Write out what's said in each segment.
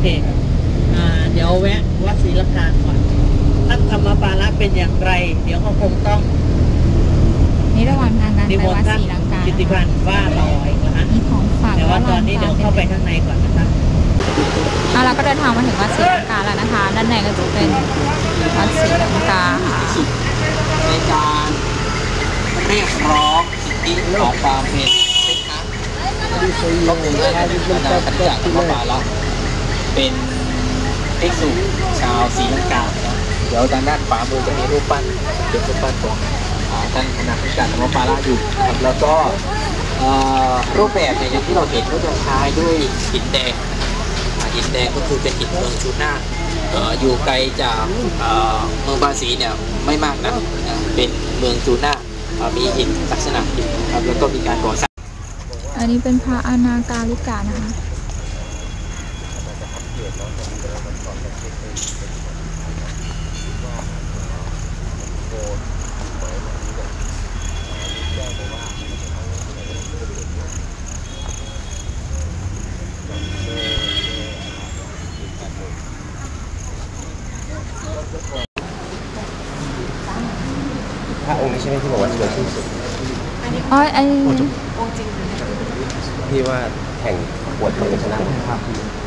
เคอ่าเดี๋ยวแวะวัดศรีลังกาก่อนท่านธรรมปาระเป็นอย่างไร เดี๋ยวเขาคงต้องนี่ระหว่างทางการนิไปมนวัดต์ท่านศรีลังกากิติพันธ์ว่าต่ออีกนะฮะมีของฝากแต่ว่าตอนนี้เดี๋ยวเข้าไปทาข้างในก่อนนะคะเอาเราก็เดินทางมาถึงวัดศรีลังกาแล้วนะคะ ด้านในก็จะเป็นวัดศรีลังกาในการเรียกร้องสิทธิของความเป็นเป็นครั้งก็คืออาณาจักรธรรมบาละ เป็นภิกษุชาวศรีลังกาเนะเดี๋ยวทางด้านขวามือจะมีรูปปั้นเป็นรูปปั้นของอ่าท่านคณะผู้การธรรมบาละอยู่ครับแล้วก็รูปแบบเนี่ยอย่างที่เราเห็นก็จะใช้ด้วยหินแดงหินแดงก็คือเป็นหินเมืองชูน่าอยู่ไกลจากเมืองบาสีเนี่ยไม่มากนะเป็นเมืองจูน่ามีหินลักษณะหินครับแล้วก็มีการก่อสร้างอันนี้เป็นพระอนาคาลิกานะคะ พระองค์นี้ใช่ไหมที่บอกว่าสวยที่สุดอ๋อไอันนี้ที่ว่าแข่งปวดเลยชนะครับ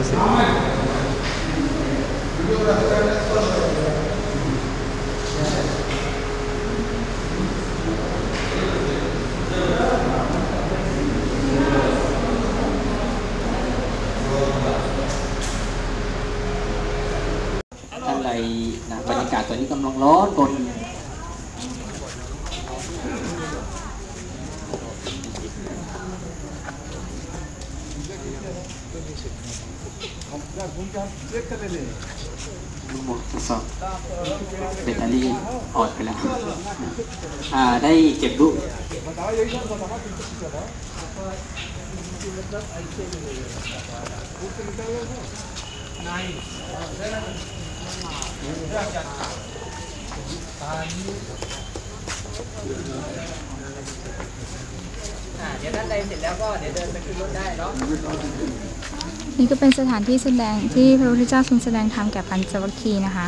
ท่านใดนะบรรยากาศตอนนี้กำลังร้อนกน ลูกบอลทดสอบแบตเตอรี่อ่อนไปแล้วอ่าได้เก็บรูป เดี๋ยวด้านในเสร็จแล้วก็เดี๋ยวเดินไปขึ้นรถได้เนาะนี่ก็เป็นสถานที่แสดงที่พระพุทธเจ้าทรงแสดงธรรมแก่ปัญจวัคคีย์นะคะ